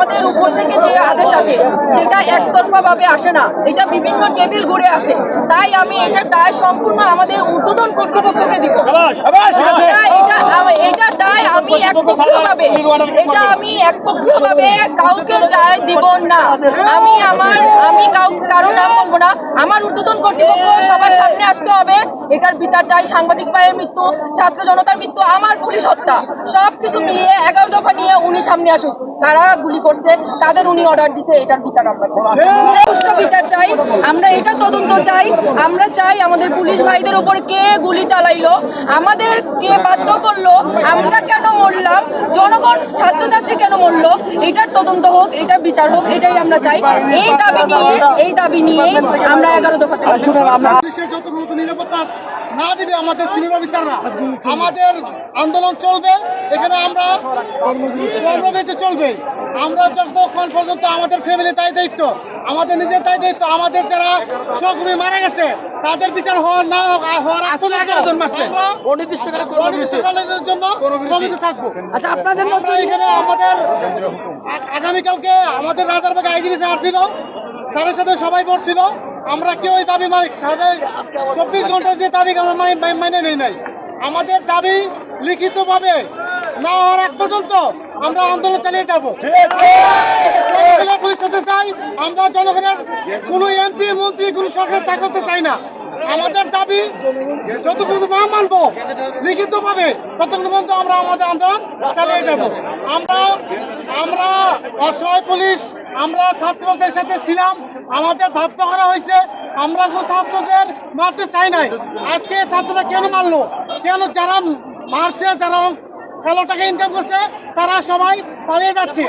আমাদের উপর থেকে যে আদেশ আসে সেটা একতরফা ভাবে আসে না। এটা বিভিন্ন টেবিল ঘুরে আসে। তাই আমি এটা দায় সম্পূর্ণ আমাদের ঊর্ধ্বতন কর্তৃপক্ষকে দিব। এটা এটা দায় এটা আমি একপক্ষীয়ভাবে কাউকে দিব না। আমি আমার, আমি নাম বলব না। আমার কর্তৃপক্ষ সবার সামনে আসতে হবে। এটার বিচার চাই, সাংবাদিক ভাইয়ের মৃত্যু, ছাত্র জনতার মৃত্যু, আমার পুলিশ হত্যা। সব কিছু মিলিয়ে এগারো দফা নিয়ে উনি সামনে আসুক। কারা গুলি করছে, তাদের উনি অর্ডার দিছে, এটার বিচার আমরা বিচার চাই, আমরা এটা তদন্ত চাই। আমরা চাই আমাদের পুলিশ ভাইদের উপর কে গুলি চালাইলো, আমাদের কে বাধ্য করল, আমরা কেন মরলাম? জনগণ ছাত্রছাত্রী কেন মরলো? এটার তদন্ত হোক এটার বিচার হোক এটাই আমরা চাই। এই দাবি নিয়ে এই দাবি নিয়ে আমরা এগারো দফা নিরাপত্তা না দিবে আমাদের সিনিয়র অফিসাররা আমাদের আন্দোলন চলবে এখানে আমরা কর্মবিরতি চলবে। আমরা যতক্ষণ পর্যন্ত আমাদের ফ্যামিলি তাই দায়িত্ব আমাদের নিজের তাই দায়িত্ব আমাদের যারা সহকর্মী মারা গেছে তাদের বিচার হওয়ার না হওয়ার আগ পর্যন্ত আমরা অনির্দিষ্টকালের জন্য থাকব। আচ্ছা আপনাদের মধ্যে এখানে আমাদের আগামীকালকে আমাদের রাজারবাগ আইজিবি স্যার ছিল তাদের সাথে সবাই পড়ছিল আমরা কেউ এই দাবি মানে তাদের চব্বিশ ঘণ্টার যে দাবি আমরা মানে নেই নাই। আমাদের দাবি লিখিতভাবে না হওয়ার এক পর্যন্ত আমরা আন্দোলন চালিয়ে যাব। পুলিশ হতে চাই, আমরা জনগণের কোনো এমপি, মন্ত্রী, কোনো সরকার চা করতে চাই না। আমাদের দাবি যত পর্যন্ত না মানবো লিখিত ভাবে ততক্ষণ পর্যন্ত আমরা আমাদের আন্দোলন চালিয়ে যাব। আমরা আমরা অসহায় পুলিশ, আমরা ছাত্রদের সাথে ছিলাম, আমাদের বাধ্য করা হয়েছে, আমরা কোনো ছাত্রদের মারতে চাই নাই। আজকে ছাত্ররা কেন মারলো? কেন যারা মারছে, যারা ভালো টাকা ইনকাম করছে, তারা সবাই পালিয়ে যাচ্ছে।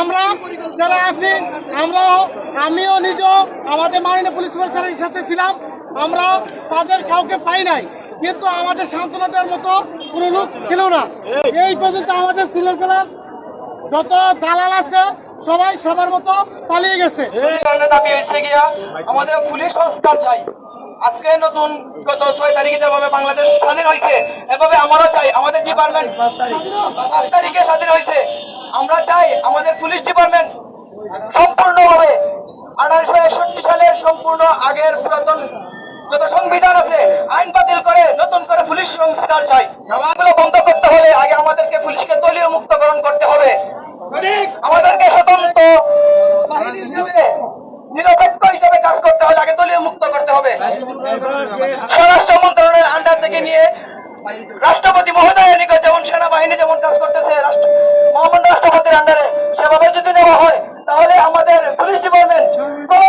আমরা যারা আছি, আমরাও, আমিও নিজেও আমাদের মাননীয় পুলিশ সুপার সাথে ছিলাম। আমরা তাদের কাউকে পাই নাই। কিন্তু আমাদের সান্ত্বনা দেওয়ার মতো কোনো লোক ছিল না। এই পর্যন্ত আমাদের সিলেজেলার যত দালাল আছে, সবাই সবার মতো পালিয়ে গেছে। আজকে নতুন গত ছয় তারিখে যেভাবে বাংলাদেশ স্বাধীন হয়েছে, এভাবে চাই। আমাদের ডিপার্টমেন্ট পাঁচ তারিখে স্বাধীন হয়েছে। আমরা চাই আমাদের পুলিশ ডিপার্টমেন্ট সম্পূর্ণভাবে আঠারোশো একষট্টি সালের সম্পূর্ণ আগের পুরাতন যত সংবিধান আছে, আইন বাতিল করে নতুন করে পুলিশ সংস্কার চাই। বন্ধ করতে হলে আগে আমাদেরকে পুলিশকে দলীয় মুক্তকরণ করতে আমাদেরকে স্বতন্ত্র নিরপেক্ষ হিসেবে কাজ করতে হবে আগে দলীয় মুক্ত করতে হবে। স্বরাষ্ট্র মন্ত্রণালয়ের আন্ডার থেকে নিয়ে রাষ্ট্রপতি মহোদয়ের নিকট যেমন সেনাবাহিনী যেমন কাজ করতেছে মহামান্য রাষ্ট্রপতির আন্ডারে সেভাবে যদি নেওয়া হয় তাহলে আমাদের পুলিশ ডিপার্টমেন্ট কোন